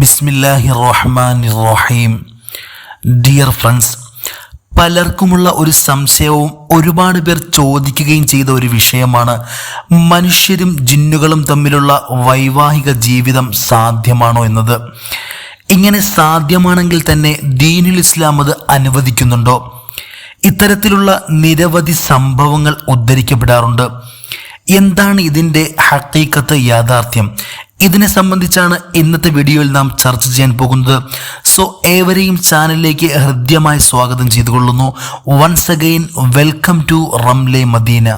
ബിസ്മില്ലാഹി റഹ്മാൻ റഹീം ഡിയർ ഫ്രണ്ട്സ് പലർക്കുമുള്ള ഒരു സംശയവും ഒരുപാട് പേർ ചോദിക്കുകയും ചെയ്ത ഒരു വിഷയമാണ് മനുഷ്യരും ജിന്നുകളും തമ്മിലുള്ള വൈവാഹിക ജീവിതം സാധ്യമാണോ എന്നത്. ഇങ്ങനെ സാധ്യമാണെങ്കിൽ തന്നെ ദീനുൽ ഇസ്ലാം അത് അനുവദിക്കുന്നുണ്ടോ? ഇത്തരത്തിലുള്ള നിരവധി സംഭവങ്ങൾ ഉദ്ധരിക്കപ്പെടാറുണ്ട്. എന്താണ് ഇതിന്റെ ഹക്കീക്കത്ത് യാഥാർത്ഥ്യം? ഇതിനെ സംബന്ധിച്ചാണ് ഇന്നത്തെ വീഡിയോയിൽ നാം ചർച്ച ചെയ്യാൻ പോകുന്നത്. സോ ഏവരെയും ചാനലിലേക്ക് ഹൃദ്യമായി സ്വാഗതം ചെയ്തുകൊള്ളുന്നു. Once again welcome to Ramle Madina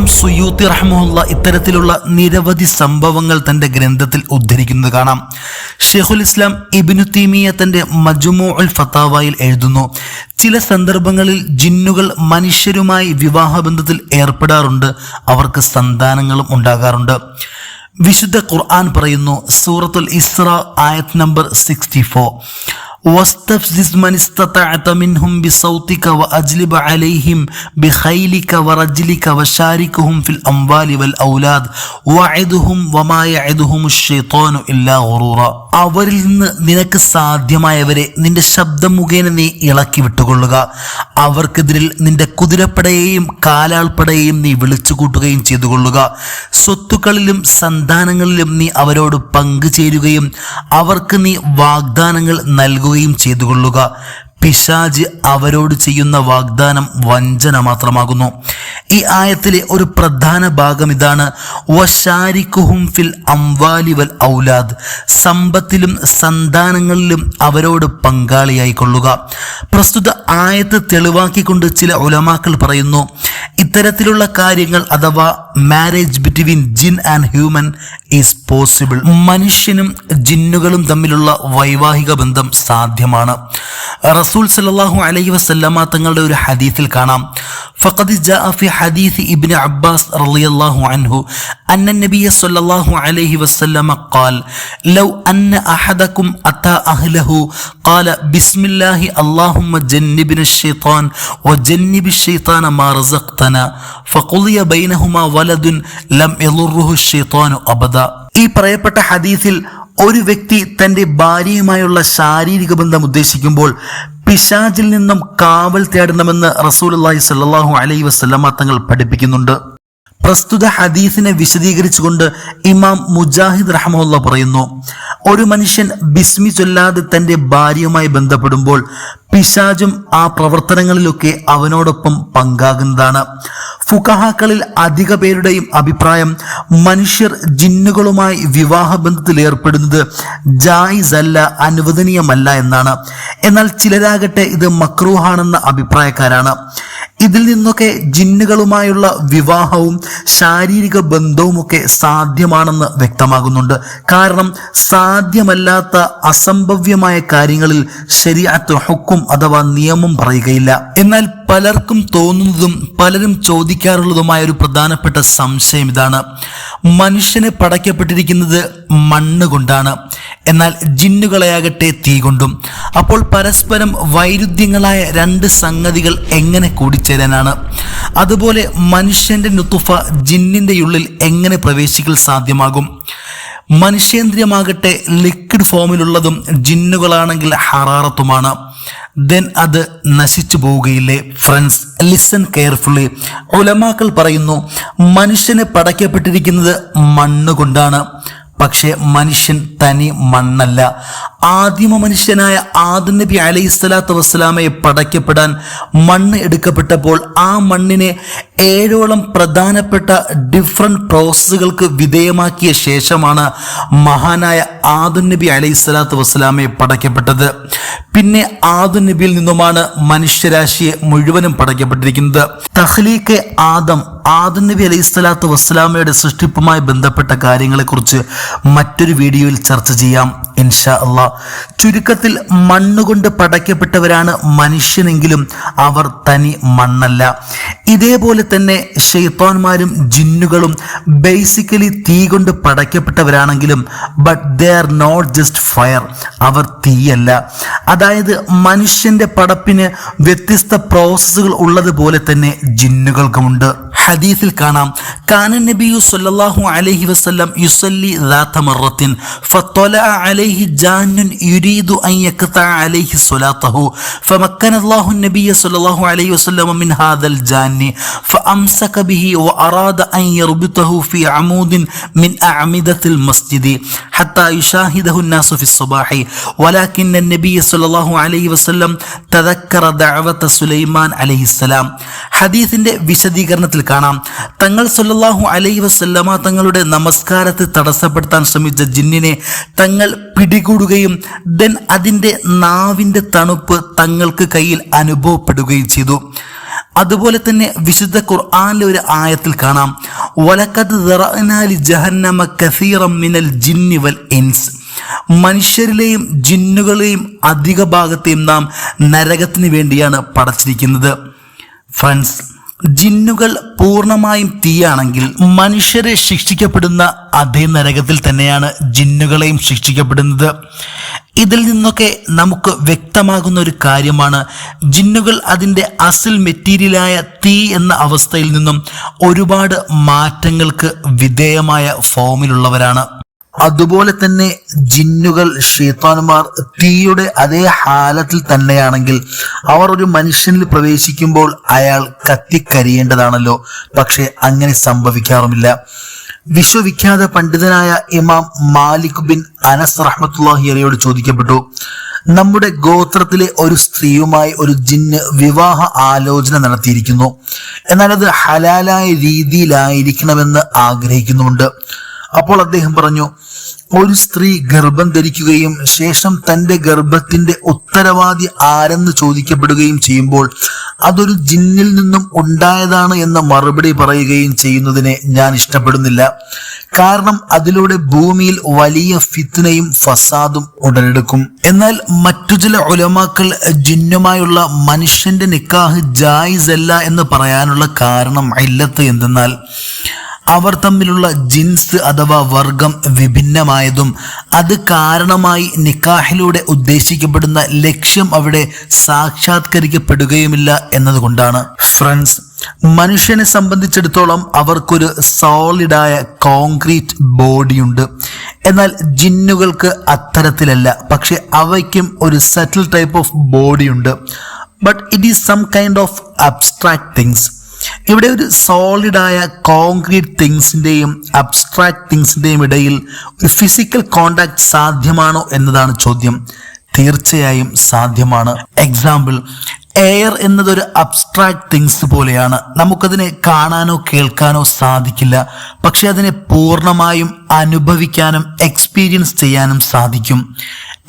ഇമാം സുയൂത്തി റഹ്മുല്ല ഇത്തരത്തിലുള്ള നിരവധി സംഭവങ്ങൾ തന്റെ ഗ്രന്ഥത്തിൽ ഉദ്ധരിക്കുന്നത് കാണാം. ഷെഹുൽ ഇസ്ലാം ഇബിനു തീമിയ തന്റെ മജുമു ഉൽ ഫത്താവായിൽ എഴുതുന്നു ചില സന്ദർഭങ്ങളിൽ ജിന്നുകൾ മനുഷ്യരുമായി വിവാഹബന്ധത്തിൽ ഏർപ്പെടാറുണ്ട് അവർക്ക് സന്താനങ്ങളും ഉണ്ടാകാറുണ്ട്. വിശുദ്ധ ഖുർആൻ പറയുന്നു സൂറത്തുൽ ഇസ്ര ആയത് നമ്പർ സിക്സ്റ്റി ഫോർ واستفزز من استطعت منهم بصوتك وأجلب عليهم بخيلك ورجلك وشاركهم في الأموال والأولاد وعدهم وما يعدهم الشيطان إلا غرورا അവരിൽ നിന്ന് നിനക്ക് സാധ്യമായവരെ നിന്റെ ശബ്ദം മുഖേന നീ ഇളക്കി വിട്ടുകൊള്ളുക അവർക്കെതിരിൽ നിന്റെ കുതിരപ്പടയെയും കാലാൾപ്പടയെയും നീ വിളിച്ചു കൂട്ടുകയും ചെയ്തുകൊള്ളുക സ്വത്തുക്കളിലും സന്താനങ്ങളിലും നീ അവരോട് പങ്കുചേരുകയും അവർക്ക് നീ വാഗ്ദാനങ്ങൾ നൽകുകയും ചെയ്തുകൊള്ളുക. പിശാജ് അവരോട് ചെയ്യുന്ന വാഗ്ദാനം വഞ്ചന മാത്രമാകുന്നു. ഈ ആയത്തിലെ ഒരു പ്രധാന ഭാഗം ഇതാണ്. ഫിൽ അംവാലി വൽ ഔലാദ്. സമ്പത്തിലും സന്താനങ്ങളിലും അവരോട് പങ്കാളിയായി കൊള്ളുക. പ്രസ്തുത ആയത്ത് തെളിവാക്കിക്കൊണ്ട് ചില ഉലമാക്കൾ പറയുന്നു ഇത്തരത്തിലുള്ള കാര്യങ്ങൾ അഥവാ marriage between jinn and human is possible മനുഷ്യനും ജിന്നുകളും തമ്മിലുള്ള വൈവാഹിക ബന്ധം സാധ്യമാണ്. റസൂൽ സല്ലല്ലാഹു അലൈഹി വസല്ലമ തങ്ങളുടെ ഒരു ഹദീസിൽ കാണാം ഫഖദ് ജാഅ ഫി ഹദീസ് ഇബ്നു അബ്ബാസ് റളിയല്ലാഹു അൻഹു അന്ന നബിയ സല്ലല്ലാഹു അലൈഹി വസല്ലമ ഖാൽ ലൗ അന്ന അഹദകും അതാ അഹ്ലഹു ഖാല ബിസ്മില്ലാഹി അല്ലാഹുമ്മ ജന്നിബ്ന الشيطان وجنب الشيطان ما رزقتنا فقضي بينهما ولد لم يضره الشيطان أبدا ഈ പറയപ്പെട്ട ഹദീസിൽ ഒരു വ്യക്തി തൻ്റെ ഭാര്യയുമായുള്ള ശാരീരിക ബന്ധം ഉദ്ദേശിക്കുമ്പോൾ പിശാചിൽ നിന്നും കാവൽ തേടണമെന്ന് റസൂലുള്ളാഹി സ്വല്ലല്ലാഹു അലൈ വസല്ലമ തങ്ങൾ പഠിപ്പിക്കുന്നുണ്ട്. പ്രസ്തുത ഹദീസിനെ വിശദീകരിച്ചുകൊണ്ട് ഇമാം മുജാഹിദ് റഹമുല്ല പറയുന്നു ഒരു മനുഷ്യൻ ബിസ്മി ചൊല്ലാതെ തന്റെ ഭാര്യയുമായി ബന്ധപ്പെടുമ്പോൾ പിശാജും ആ പ്രവർത്തനങ്ങളിലൊക്കെ അവനോടൊപ്പം പങ്കാകുന്നതാണ്. ഫുഖഹാക്കളിൽ അധിക പേരുടെയും അഭിപ്രായം മനുഷ്യർ ജിന്നുകളുമായി വിവാഹബന്ധത്തിൽ ഏർപ്പെടുന്നത് ജായിസല്ല അനുവദനീയമല്ല എന്നാണ്. എന്നാൽ ചിലരാകട്ടെ ഇത് മക്രൂഹാണെന്ന അഭിപ്രായക്കാരാണ്. ഇതിൽ നിന്നൊക്കെ ജിന്നുകളുമായുള്ള വിവാഹവും ശാരീരിക ബന്ധവുമൊക്കെ സാധ്യമാണെന്ന് വ്യക്തമാകുന്നുണ്ട്. കാരണം സാധ്യമല്ലാത്ത അസംഭവ്യമായ കാര്യങ്ങളിൽ ശരിയാത്ത ഹുക്കും അഥവാ നിയമം പറയുകയില്ല. എന്നാൽ പലർക്കും തോന്നുന്നതും പലരും ചോദിക്കാറുള്ളതുമായ ഒരു പ്രധാനപ്പെട്ട സംശയം ഇതാണ്. മനുഷ്യന് പടയ്ക്കപ്പെട്ടിരിക്കുന്നത് മണ്ണ് കൊണ്ടാണ്. എന്നാൽ ജിന്നുകളെയാകട്ടെ തീ കൊണ്ടും. അപ്പോൾ പരസ്പരം വൈരുദ്ധ്യങ്ങളായ രണ്ട് സംഗതികൾ എങ്ങനെ കൂടിച്ചേരാനാണ്? അതുപോലെ മനുഷ്യന്റെ നുത്തുഫ ജിന്നിന്റെ ഉള്ളിൽ എങ്ങനെ പ്രവേശിക്കാൻ സാധ്യമാകും? മനുഷ്യേന്ദ്രിയമാകട്ടെ ലിക്വിഡ് ഫോമിലുള്ളതും ജിന്നുകളാണെങ്കിൽ ഹറാറത്തുമാണ്. ദെൻ അത് നശിച്ചു പോവുകയില്ലേ ഫ്രണ്ട്സ്? Listen carefully. ഉലമാക്കൾ പറയുന്നു മനുഷ്യനെ പടയ്ക്കപ്പെട്ടിരിക്കുന്നത് മണ്ണ് കൊണ്ടാണ് പക്ഷേ മനുഷ്യൻ തനി മണ്ണല്ല. ആദിമ മനുഷ്യനായ ആദം നബി അലൈഹി സ്വലാത്തു വസ്സലാമയെ പടയ്ക്കപ്പെടാൻ മണ്ണ് എടുക്കപ്പെട്ടപ്പോൾ ആ മണ്ണിനെ ഏഴോളം പ്രധാനപ്പെട്ട ഡിഫറെന്റ് പ്രോസസ്സുകൾക്ക് വിധേയമാക്കിയ ശേഷമാണ് മഹാനായ ആദുൻ നബി അലൈഹി സ്വലാത്തു വസ്സലാമയെ പടയ്ക്കപ്പെട്ടത്. പിന്നെ ആദുൻ നബിയിൽ നിന്നുമാണ് മനുഷ്യരാശിയെ മുഴുവനും പടയ്ക്കപ്പെട്ടിരിക്കുന്നത്. തഹ്ലീഖെ ആദം ആദുൻ നബി അലൈഹി സ്വലാത്തു വസ്സലാമയുടെ സൃഷ്ടിപ്പുമായി ബന്ധപ്പെട്ട കാര്യങ്ങളെക്കുറിച്ച് മറ്റൊരു വീഡിയോയിൽ ചർച്ച ചെയ്യാം. ഇൻഷാ അള്ളാ ചുരുക്കത്തിൽ മണ്ണുകൊണ്ട് പടയ്ക്കപ്പെട്ടവരാണ് മനുഷ്യനെങ്കിലും അവർ തനി മണ്ണല്ല. ഇതേപോലെ തന്നെ ഷെയ്ത്തോന്മാരും ജിന്നുകളും ബേസിക്കലി തീ കൊണ്ട് പടയ്ക്കപ്പെട്ടവരാണെങ്കിലും but they are not just fire അവർ തീയല്ല. അതായത് മനുഷ്യന്റെ പടപ്പിന് വ്യത്യസ്ത പ്രോസസ്സുകൾ ഉള്ളതുപോലെ തന്നെ ജിന്നുകൾക്കുമുണ്ട്. ഹദീസിൽ കാണാം കാനൻ നബിയു സല്ലാഹു അലഹി വസ്ലം യുസല്ലി ഫത്തോല അലൈ عليه جان يريد أن يقطع عليه صلاته فمكن الله النبي صلى الله عليه وسلم من هذا الجان فأمسك به وأراد أن يربطه في عمود من أعمدة المسجد حتى يشاهده الناس في الصباح ولكن النبي صلى الله عليه وسلم تذكر دعوة سليمان عليه السلام ഹദീസിന്റെ വിശദീകരണത്തിൽ കാണാം തങ്ങൾ സല്ലല്ലാഹു അലൈഹി വസല്ലമ തങ്ങളുടെ നമസ്കാരത്തെ തടസ്സപ്പെടുത്താൻ ശ്രമിച്ച ജിന്നിനെ തങ്ങൾ പിടികൂടുകയും ദെൻ അതിന്റെ നാവിന്റെ തണുപ്പ് തങ്ങൾക്ക് കയ്യിൽ അനുഭവപ്പെടുകയും ചെയ്തു. അതുപോലെ തന്നെ വിശുദ്ധ ഖുർആാനിലെ ഒരു ആയത്തിൽ കാണാം. വലക്കത് ദറനാലി ജഹന്നമ കസീറം മിനൽ ജിന്നി വൽ ഇൻസ്. മനുഷ്യരിലെയും ജിന്നുകളെയും അധിക ഭാഗത്തെയും നാം നരകത്തിന് വേണ്ടിയാണ് പടച്ചിരിക്കുന്നത്. ഫ്രണ്ട്സ് ജിന്നുകൾ പൂർണമായും തീയാണെങ്കിൽ മനുഷ്യരെ ശിക്ഷിക്കപ്പെടുന്ന അതേ നരകത്തിൽ തന്നെയാണ് ജിന്നുകളെയും ശിക്ഷിക്കപ്പെടുന്നത്. ഇതിൽ നിന്നൊക്കെ നമുക്ക് വ്യക്തമാകുന്ന ഒരു കാര്യമാണ് ജിന്നുകൾ അതിന്റെ അസിൽ മെറ്റീരിയലായ തീ എന്ന അവസ്ഥയിൽ നിന്നും ഒരുപാട് മാറ്റങ്ങൾക്ക് വിധേയമായ ഫോമിലുള്ളവരാണ്. അതുപോലെ തന്നെ ജിന്നുകൾ ഷെയ്ത്താനുമാർ തീയുടെ അതേ ഹാലത്തിൽ തന്നെയാണെങ്കിൽ അവർ ഒരു മനുഷ്യനിൽ പ്രവേശിക്കുമ്പോൾ അയാൾ കത്തിക്കരിയേണ്ടതാണല്ലോ. പക്ഷെ അങ്ങനെ സംഭവിക്കാറുമില്ല. വിശ്വവിഖ്യാത പണ്ഡിതനായ ഇമാം മാലിക് ബിൻ അനസ് റഹ്മത്തുല്ലാഹി അലയോട് ചോദിക്കപ്പെട്ടു നമ്മുടെ ഗോത്രത്തിലെ ഒരു സ്ത്രീയുമായി ഒരു ജിന്ന് വിവാഹ ആലോചന നടത്തിയിരിക്കുന്നു. എന്നാൽ അത് ഹലാലായ രീതിയിലായിരിക്കണമെന്ന് ആഗ്രഹിക്കുന്നുണ്ട് അപ്പോൾ അദ്ദേഹം പറഞ്ഞു ഒരു സ്ത്രീ ഗർഭം ധരിക്കുകയും ശേഷം തന്റെ ഗർഭത്തിന്റെ ഉത്തരവാദി ആരെന്ന് ചോദിക്കപ്പെടുകയും ചെയ്യുമ്പോൾ അതൊരു ജിന്നിൽ നിന്നും ഉണ്ടായതാണ് എന്ന മറുപടി പറയുകയും ചെയ്യുന്നതിനെ ഞാൻ ഇഷ്ടപ്പെടുന്നില്ല. കാരണം അതിലൂടെ ഭൂമിയിൽ വലിയ ഫിത്നയും ഫസാദും ഉടലെടുക്കും. എന്നാൽ മറ്റു ചില ഉലമാക്കൾ ജിന്നുമായുള്ള മനുഷ്യന്റെ നിക്കാഹ് ജായിസ് അല്ല എന്ന് പറയാനുള്ള കാരണം ഇല്ലത്ത് എന്തെന്നാൽ അവർ തമ്മിലുള്ള ജിൻസ് അഥവാ വർഗം വിഭിന്നമായതും അത് കാരണമായി നിക്കാഹിലൂടെ ഉദ്ദേശിക്കപ്പെടുന്ന ലക്ഷ്യം അവിടെ സാക്ഷാത്കരിക്കപ്പെടുകയുമില്ല എന്നതുകൊണ്ടാണ്. ഫ്രണ്ട്സ് മനുഷ്യനെ സംബന്ധിച്ചിടത്തോളം അവർക്കൊരു സോളിഡായ കോൺക്രീറ്റ് ബോഡിയുണ്ട്. എന്നാൽ ജിന്നുകൾക്ക് അത്തരത്തിലല്ല. പക്ഷെ അവയ്ക്കും ഒരു subtle type of ബോഡിയുണ്ട്. But it is some kind of abstract things. ഇവിടെ ഒരു സോളിഡായ കോൺക്രീറ്റ് തിങ്സിന്റെയും അബ്സ്ട്രാക്ട് തിങ്സിന്റെയും ഇടയിൽ ഒരു ഫിസിക്കൽ കോണ്ടാക്ട് സാധ്യമാണോ എന്നതാണ് ചോദ്യം. തീർച്ചയായും സാധ്യമാണ്. എക്സാമ്പിൾ എയർ എന്നതൊരു അബ്സ്ട്രാക്ട് തിങ്സ് പോലെയാണ്. നമുക്കതിനെ കാണാനോ കേൾക്കാനോ സാധിക്കില്ല. പക്ഷെ അതിനെ പൂർണമായും അനുഭവിക്കാനും എക്സ്പീരിയൻസ് ചെയ്യാനും സാധിക്കും.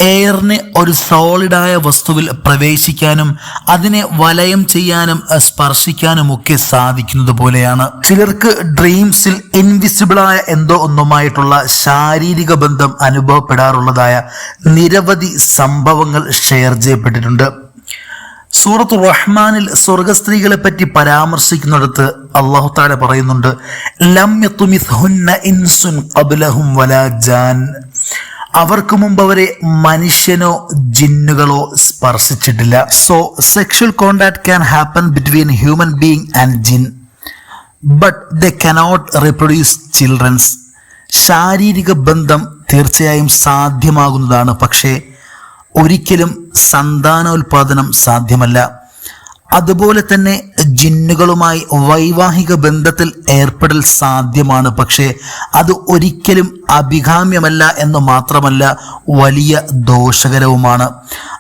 എയറിന് ഒരു സോളിഡായ വസ്തുവിൽ പ്രവേശിക്കാനും അതിനെ വലയം ചെയ്യാനും സ്പർശിക്കാനും ഒക്കെ സാധിക്കുന്നത് പോലെയാണ്. ചിലർക്ക് ഡ്രീംസിൽ ഇൻവിസിബിളായ എന്തോ ഒന്നുമായിട്ടുള്ള ശാരീരിക ബന്ധം അനുഭവപ്പെടാറുള്ളതായ നിരവധി സംഭവങ്ങൾ ഷെയർ ചെയ്യപ്പെട്ടിട്ടുണ്ട്. സൂറത്ത് റഹ്മാനിൽ സ്വർഗസ്ത്രീകളെ പറ്റി പരാമർശിക്കുന്നിടത്ത് അള്ളാഹു താല പറയുന്നുണ്ട് ലം ഇൻസുൻ വലാ ജാൻ. അവർക്ക് മുമ്പ് അവരെ മനുഷ്യനോ ജിന്നുകളോ സ്പർശിച്ചിട്ടില്ല. So sexual contact can happen between human being and jinn but they cannot reproduce childrens ശാരീരിക ബന്ധം തീർച്ചയായും സാധ്യമാകുന്നതാണ് പക്ഷേ ഒരിക്കലും സന്താനോൽപാദനം സാധ്യമല്ല. അതുപോലെ തന്നെ ജിന്നുകളുമായി വൈവാഹിക ബന്ധത്തിൽ ഏർപ്പെടൽ സാധ്യമാണ്. പക്ഷേ അത് ഒരിക്കലും അഭികാമ്യമല്ല എന്ന് മാത്രമല്ല വലിയ ദോഷകരവുമാണ്.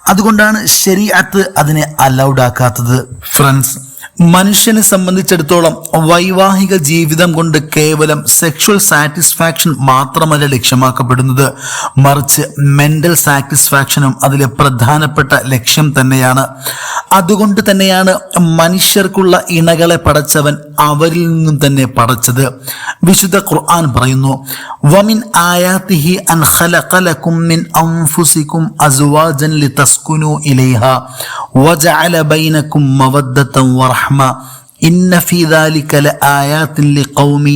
അതുകൊണ്ടാണ് ശരീഅത്ത് അതിനെ അലൗഡ് ആക്കാത്തത്. ഫ്രണ്ട്സ് മനുഷ്യനെ സംബന്ധിച്ചിടത്തോളം വൈവാഹിക ജീവിതം കൊണ്ട് കേവലം സെക്ഷൽ സാറ്റിസ്ഫാക്ഷൻ മാത്രമല്ല ലക്ഷ്യമാക്കപ്പെടുന്നത്. മറിച്ച് മെന്റൽ സാറ്റിസ്ഫാക്ഷനും അതിലെ പ്രധാനപ്പെട്ട ലക്ഷ്യം തന്നെയാണ്. അതുകൊണ്ട് തന്നെയാണ് മനുഷ്യർക്കുള്ള ഇണകളെ പടച്ചവൻ അവരിൽ നിന്നും തന്നെ പടച്ചത്. വിശുദ്ധ ഖുർആൻ പറയുന്നു വമിൻ ആയാത്തിഹി അൻ ഖലഖലകും മിൻ അൻഫുസികും അസ്വാജൻ ലിതസ്കുനു ഇലൈഹ വജഅല ബൈനകും മവദ്ദതൻ വറഹ്മ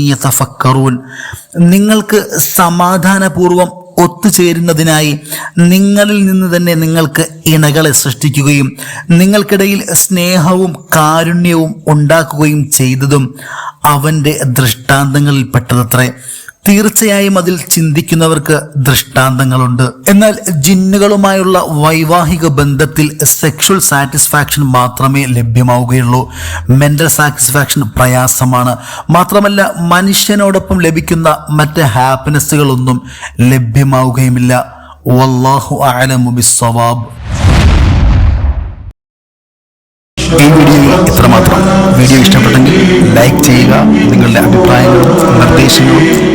യതഫക്കറൂൻ. നിങ്ങൾക്ക് സമാധാനപൂർവം ഒത്തുചേരുന്നതിനായി നിങ്ങളിൽ നിന്ന് തന്നെ നിങ്ങൾക്ക് ഇണകളെ സൃഷ്ടിക്കുകയും നിങ്ങൾക്കിടയിൽ സ്നേഹവും കാരുണ്യവും ഉണ്ടാക്കുകയും ചെയ്തതും അവന്റെ ദൃഷ്ടാന്തങ്ങളിൽ പെട്ടതത്രേ തീർച്ചയായും അതിൽ ചിന്തിക്കുന്നവർക്ക് ദൃഷ്ടാന്തങ്ങളുണ്ട്. എന്നാൽ ജിന്നുകളുമായുള്ള വൈവാഹിക ബന്ധത്തിൽ സെക്ഷൽ സാറ്റിസ്ഫാക്ഷൻ മാത്രമേ ലഭ്യമാവുകയുള്ളൂ. മെന്റൽ സാറ്റിസ്ഫാക്ഷൻ പ്രയാസമാണ്. മാത്രമല്ല മനുഷ്യനോടൊപ്പം ലഭിക്കുന്ന മറ്റ് ഹാപ്പിനെസ്സുകളൊന്നും ലഭ്യമാവുകയുമില്ല. വല്ലാഹു അലമു ബിസ്സവാബ്. ഈ വീഡിയോയിൽ ഇത്രമാത്രം. വീഡിയോ ഇഷ്ടപ്പെട്ടെങ്കിൽ ലൈക്ക് ചെയ്യുക നിങ്ങളുടെ അഭിപ്രായങ്ങളും നിർദ്ദേശങ്ങളും